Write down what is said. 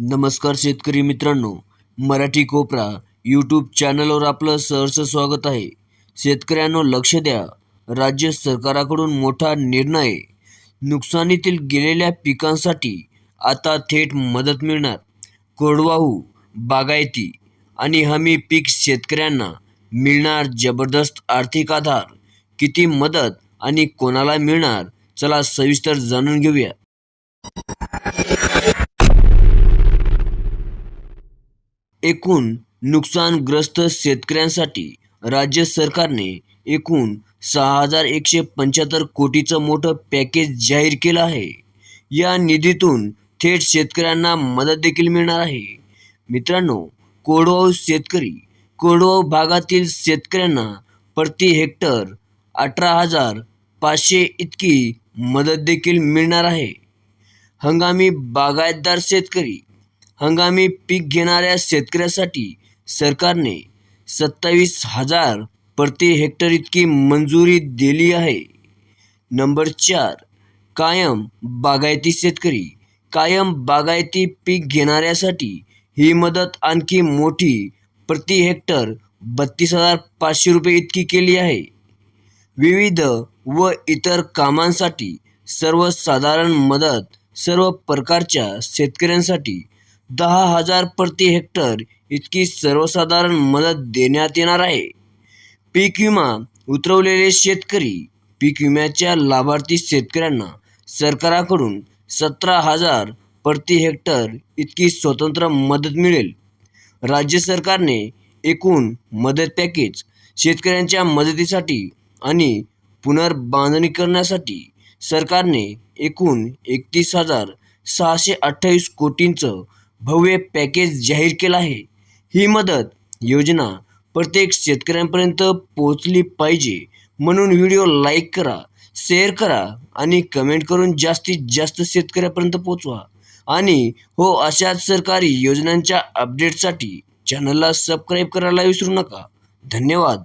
नमस्कार शेतकरी मित्रांनो मराठी कोपरा यूट्यूब चॅनलवर आपलं सहर्ष स्वागत आहे. शेतकऱ्यांनो लक्ष द्या. राज्य सरकाराकडून मोठा निर्णय. नुकसानीतील गेलेल्या पिकांसाठी आता थेट मदत मिळणार. कोरडवाहू बागायती आणि हमी पीक शेतकऱ्यांना मिळणार जबरदस्त आर्थिक आधार. किती मदत आणि कोणाला मिळणार चला सविस्तर जाणून घेऊया. एकूण नुकसानग्रस्त शेतकऱ्यांसाठी राज्य सरकारने एकूण सहा हजार एकशे पंच्याहत्तर कोटीचं मोठं पॅकेज जाहीर केलं आहे. या निधीतून थेट शेतकऱ्यांना मदत देखील मिळणार आहे. मित्रांनो कोरडवाहू शेतकरी कोरडवाहू भागातील शेतकऱ्यांना प्रति हेक्टर अठरा हजार पाचशे इतकी मदत देखील मिळणार आहे. हंगामी बागायतदार शेतकरी हंगामी पीक घेणाऱ्या शेतकऱ्यासाठी सरकारने सत्तावीस हजार प्रति हेक्टर इतकी मंजुरी दिली आहे. नंबर चार कायम बागायती शेतकरी. कायम बागायती पीक घेणाऱ्यासाठी ही मदत आणखी मोठी प्रति हेक्टर बत्तीस हजार पाचशे रुपये इतकी केली आहे. विविध व इतर कामांसाठी सर्वसाधारण मदत सर्व प्रकारच्या शेतकऱ्यांसाठी दहा हजार प्रति हेक्टर इतकी सर्वसाधारण मदत देण्यात येणार आहे. पीक विमा उतरवलेले शेतकरी पीक विम्याच्या लाभार्थी शेतकऱ्यांना सरकाराकडून सतरा हजार प्रति हेक्टर इतकी स्वतंत्र मदत मिळेल. राज्य सरकारने एकूण मदत पॅकेज शेतकऱ्यांच्या मदतीसाठी आणि पुनर्बांधणी करण्यासाठी सरकारने एकूण एकतीस हजार सहाशे अठ्ठावीस कोटींचं भव्य पॅकेज जाहीर केलं आहे. ही मदत योजना प्रत्येक शेतकऱ्यांपर्यंत पोहोचली पाहिजे म्हणून व्हिडिओ लाईक करा शेअर करा आणि कमेंट करून जास्तीत जास्त शेतकऱ्यापर्यंत पोचवा आणि हो अशाच सरकारी योजनांच्या अपडेटसाठी चॅनलला सबस्क्राईब करायला विसरू नका. धन्यवाद.